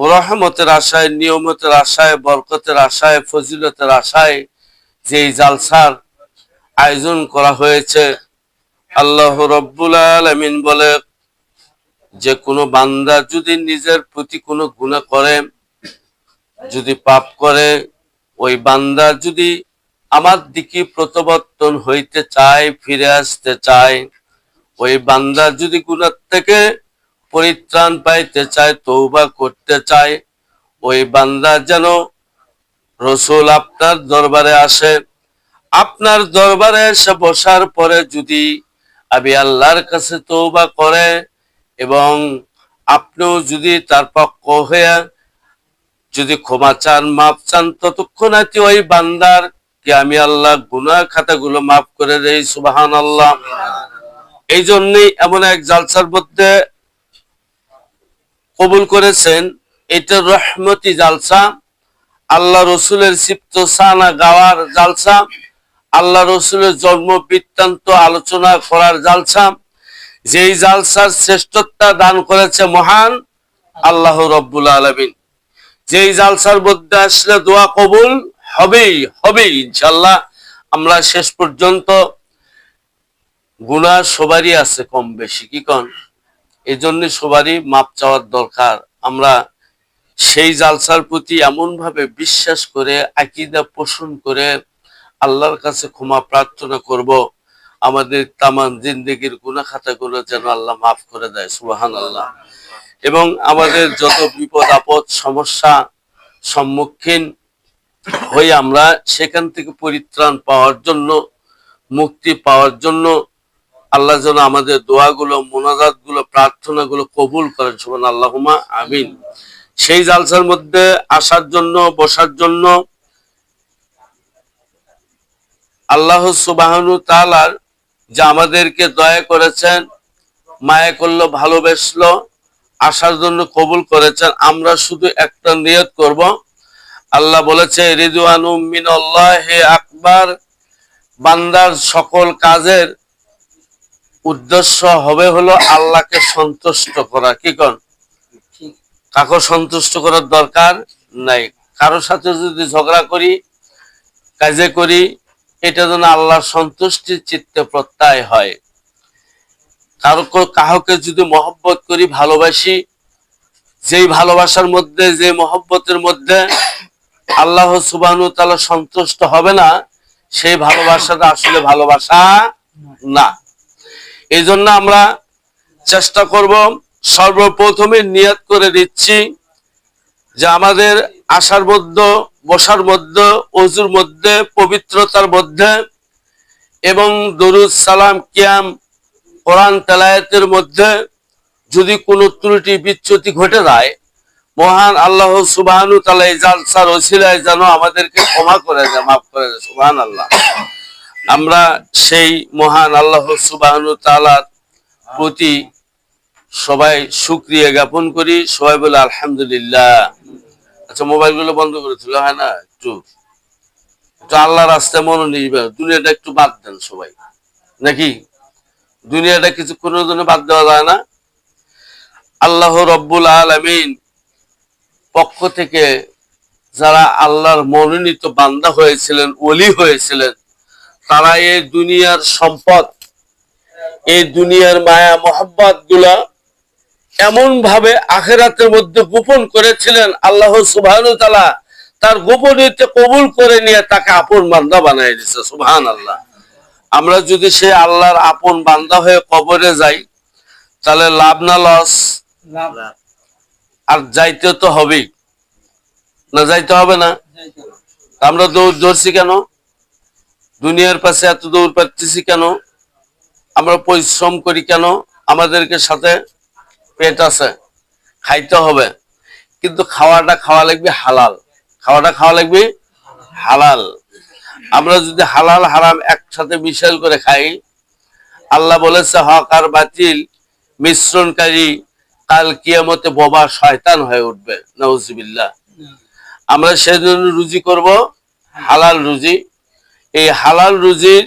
রহমতের আশায়, নিয়মতের আশায়, বরকতের আশায়, ফজিলতের আশায় যে জালসার আয়োজন করা হয়েছে, আল্লাহ রব্বুল আলমিন বলে, যে কোনো বান্দা যদি নিজের প্রতি কোনো গুণা করে, যদি পাপ করে, ওই বান্দা যদি আমার দিকে প্রত্যাবর্তন হইতে চায়, ফিরে আসতে চায়, ওই বান্দা যদি গুণার থেকে পরিত্রাণ পাইতে চায় তৌবা করতে চায়। ওই বান্দা যেন রসুল আপনার দরবারে আসে। আপনার দরবারে এসে বসার পরে যদি আমি আল্লাহর কাছে তৌবা করে এবং আপনিও যদি তার পক্ষ হয়ে যদি ক্ষমা চান মাপ চান, ততক্ষণ আছে ওই বান্দার কি আমি আল্লাহ গুনা খাতাগুলো মাফ করে দেই সুবাহান আল্লাহ এই জন্যই এমন এক জালসার মধ্যে কবুল করেছেন, এটা রহমতি জালসা। আল্লাহ রসুলের সিপ্ত সানা গাওয়ার জালসা। আল্লাহ রসুলের জন্ম বৃত্তান্ত আলোচনা করার জালসা। যেই জালসার শ্রেষ্ঠতা দান করেছে মহান আল্লাহ রব্বুল আলমিন। যেই জালসার মধ্যে আসলে দোয়া কবুল হবেই হবেই ইনশাল্লাহ আমরা শেষ পর্যন্ত গুণা সবারই আছে কম বেশি, কি কন? এই জন্য সবারই মাপ চাওয়ার দরকার। আমরা সেই জালসার প্রতি এমন ভাবে বিশ্বাস করে, আকিদা পোষণ করে আল্লাহর কাছে ক্ষমা প্রার্থনা করব। আমাদের তামান জিন্দগির গুনা খাতাগুলো যেন আল্লাহ মাফ করে দেয় সুবাহান আল্লাহ এবং আমাদের যত বিপদ, আপদ, সমস্যা সম্মুখীন হয়ে আমরা সেখান থেকে পরিত্রাণ পাওয়ার জন্য, মুক্তি পাওয়ার জন্য আল্লাহ যেন আমাদের দোয়াগুলো মোনাজাতগুলো প্রার্থনা গুলো কবুল করেন। সুবান আল্লাহুমা আমিন। সেই জালসার মধ্যে আসার জন্য, বসার জন্য আল্লাহ সুবাহানু তালার যে আমাদেরকে দয়া করেছেন, মায়া করল, ভালোবেসলো, আসার জন্য কবুল করেছেন, আমরা শুধু একটা নিয়ত করব। আল্লাহ বলেছে মিনাল্লাহ হে আকবার। বান্দার সকল কাজের উদ্দেশ্য হবে হলো আল্লাহকে সন্তুষ্ট করা। কি কন? কাকে সন্তুষ্ট করার দরকার নাই। কারোর সাথে যদি ঝগড়া করি কাজে করি এটা যেন আল্লাহর সন্তুষ্টির চিত্তে প্রত্যয় হয়। কারও কাহকে যদি মহব্বত করি ভালোবাসি যেই ভালোবাসার মধ্যে যে মহব্বতের মধ্যে আল্লাহ সুবাহনু তালা সন্তুষ্ট হবে না সেই ভালোবাসাটা আসলে ভালোবাসা না। এই জন্য আমরা চেষ্টা করব সর্বপ্রথমে নিয়াত করে দিচ্ছি যে আমাদের আসার মধ্যে, বসার মধ্যে, অজুর মধ্যে, পবিত্রতার মধ্যে এবং দরুদ, সালাম, কিয়াম, কোরআন তেলায়েতের মধ্যে যদি কোনো ত্রুটি, বিচ্যুতি ঘটে যায়, মহান আল্লাহ সুবাহানু তালা জালসার ওসিলায় যেন আমাদেরকে ক্ষমা করে দেয়, মাফ করে দেয় সুবাহান আল্লাহ আমরা সেই মহান আল্লাহ সুবাহানু প্রতি সবাই সুক্রিয়া জ্ঞাপন করি। সবাই বলে, আলহামদুলিল্লাহ। আচ্ছা মোবাইলগুলো বন্ধ করে তুলে হয় না? একটু একটু আল্লাহ রাস্তায় মনোনিবেশ, দুনিয়াটা একটু বাদ দেন সবাই। নাকি? দুনিয়াটা কিছু কিছুক্ষণের জন্য বাদ দেওয়া যায় না। আল্লাহ রব্বুল আলমিন পক্ষ থেকে যারা আল্লাহর মনোনীত বান্দা হয়েছিলেন, ওলি হয়েছিলেন তারা এই দুনিয়ার সম্পদ এই দুনিয়ার মায়া মোহাম্মতগুলা এমন ভাবে আখেরাতের মধ্যে গোপন করেছিলেন আল্লাহ সুবহান তালা তার গোপনীয়তে কবুল করে নিয়ে তাকে আপন বান্দা বানাই দিচ্ছে সুবহান আল্লাহ আমরা যদি সে আল্লাহর আপন বান্দা হয়ে কবরে যাই তাহলে লাভ না লস? আর যাইতে তো হবেই। না যাইতে হবে না? আমরা দৌড় ধরছি কেন? দুনিয়ার পাশে এত দৌড় পাচ্ছি কেন? আমরা পরিশ্রম করি কেন? আমাদেরকে সাথে পেট আছে, খাইতে হবে। কিন্তু খাওয়াটা খাওয়া লাগবে হালাল। খাওয়াটা খাওয়া লাগবে হালাল। আমরা যদি হালাল হারাম একসাথে মিশেল করে খাই, আল্লাহ বলেছে, হক আর বাতিল, মিশ্রণকারী, কাল কিয়ামতে বোবা শয়তান হয়ে উঠবে। নওজিবিল্লাহ আমরা সেজন্য রুজি করব, হালাল রুজি এই হালাল রুজির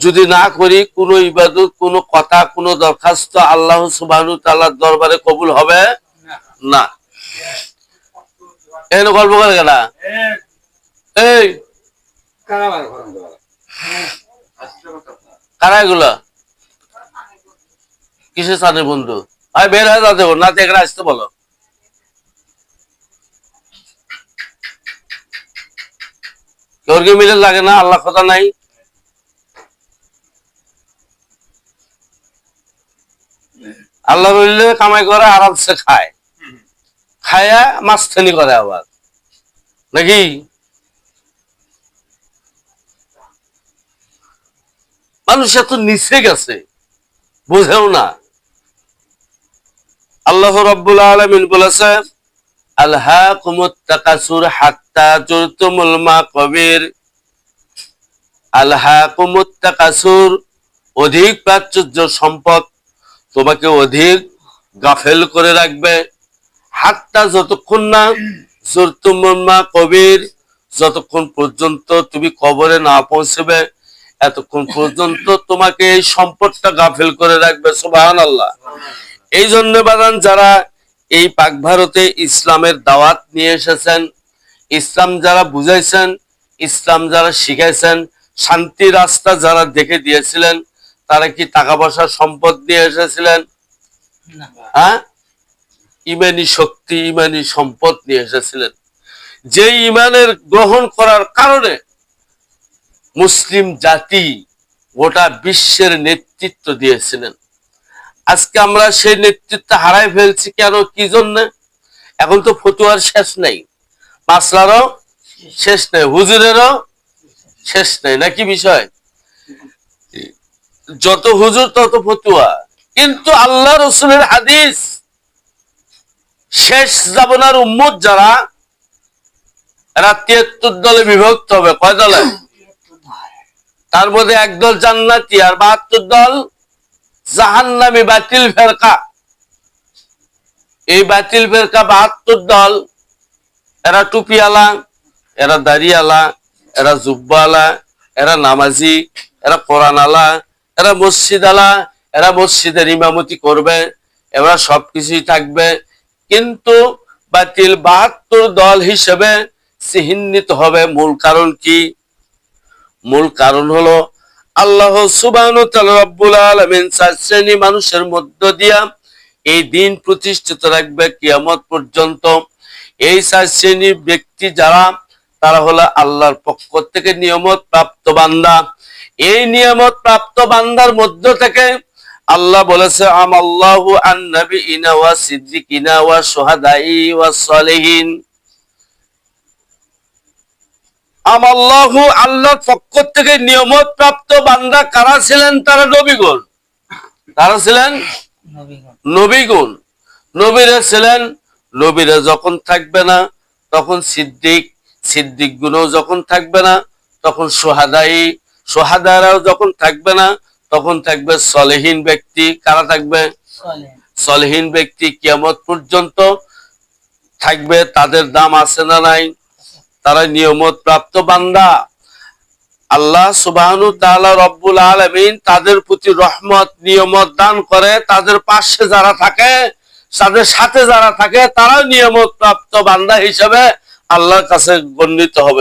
যদি না করি, কোন ইবাদত, কোন কথা, কোন দরখাস্ত আল্লাহ সুবাহ তাল্লার দরবারে কবুল হবে? না। এখানে গল্প করে কেনা? এই। কারা এগুলা? কিসের সাথে বন্ধু? আরে বের হয়ে যাতে না তো এখানে আসতে বলো। কেউ কি মিলে লাগে না, আল্লাহ কথা নাই। আল্লাহ বললে, কামাই করে আরামসে খায়। খায়া মাস্তানি করে আবার। নাকি? মানুষ এত নিচে গেছে, বুঝেও না। আল্লাহ রব্বুল আলমিন বলেছে আল্লাহ জুরতুমুল মা কবির আল্লাহ কুমুত্তাকাসুর অধিক প্রাচুর্য সম্পদ তোমাকে অধিক গাফেল করে রাখবে। হাতটা যতক্ষণ না জুরতুমুল মা কবির যতক্ষণ পর্যন্ত তুমি কবরে না পৌঁছবে, এতক্ষণ পর্যন্ত তোমাকে এই সম্পদটা গাফেল করে রাখবে সুবাহান আল্লাহ এই জন্য বাদান যারা এই পাক ভারতে ইসলামের দাওয়াত নিয়ে এসেছেন। ইসলাম যারা বুঝাইছেন ইসলাম যারা শিখাইছেন শান্তি রাস্তা যারা দেখে দিয়েছিলেন তারা কি টাকা পয়সা সম্পদ নিয়ে এসেছিলেন? হ্যাঁ? ইমানি শক্তি ইমানি সম্পদ নিয়ে এসেছিলেন। যে ইমানের গ্রহণ করার কারণে মুসলিম জাতি গোটা বিশ্বের নেতৃত্ব দিয়েছিলেন। আজকে আমরা সেই নেতৃত্ব হারাই ফেলছি কেন? কি জন্য? এখন তো ফতুয়ার শেষ নেই। মাসলারও শেষ নেই। হুজুরেরও শেষ নেই। নাকি বিষয়? যত হুজুর, তত ফতুয়া। কিন্তু আল্লাহ রসুলের হাদিস শেষ জাবনার উম্মত যারা, এরা তিয়াত্তর দলে বিভক্ত হবে। কয় দলে? তার মধ্যে একদল জান্নাতি আর বাহাত্তর দল জাহান্নামি বাতিল ফেরকা। এই বাতিল ফেরকা বাহাত্তর দল, এরা টুপিওয়ালা, এরা দাড়িওয়ালা, এরা জুব্বালা এরা নামাজি, এরা কোরআন আলা এরা মসজিদ আলা এরা মসজিদের ইমামতি করবে, এরা সবকিছুই থাকবে। কিন্তু বাতিল বাহাত্তর দল হিসেবে চিহ্নিত হবে মূল কারণ কি? মূল কারণ হলো আল্লাহ রব্বুল আলমিন শ্রেণি মানুষের মধ্য দিয়া এই দিন প্রতিষ্ঠিত রাখবে কিয়ামত পর্যন্ত। এই চার ব্যক্তি যারা, তারা হলো আল্লাহর পক্ষ থেকে নিয়মত প্রাপ্ত বান্দা। এই নিয়ামত প্রাপ্ত বান্দার মধ্য থেকে আল্লাহ বলেছে, আমাল্লাহু আন নাবিয়িনা ওয়া সিদ্দিকিনা ওয়া শুহাদাই ওয়া আমাল্লাহু আল্লাহর পক্ষ থেকে নিয়মত প্রাপ্ত বান্দা কারা ছিলেন? তারা নবীগণ। তারা ছিলেন? নবীগুণ। নবীরা ছিলেন, নবীরা যখন থাকবে না, তখন সিদ্দিক সিদ্দিক গুণও যখন থাকবে না, তখন সোহাদাই, সোহাদারাও যখন থাকবে না, তখন থাকবে সলেহীন ব্যক্তি। কারা থাকবে? সলেহীন ব্যক্তি কিয়ামত পর্যন্ত থাকবে। তাদের দাম আছে না নাই? তারা নিয়মত প্রাপ্ত বান্দা। আল্লাহ সুবাহানু তালা রব্বুল আলমিন তাদের প্রতি রহমত, নিয়মত দান করে। তাদের পাশে যারা থাকে, তাদের সাথে যারা থাকে তারা নিয়মত প্রাপ্ত বান্দা হিসেবে আল্লাহর কাছে গণ্ডিত হবে।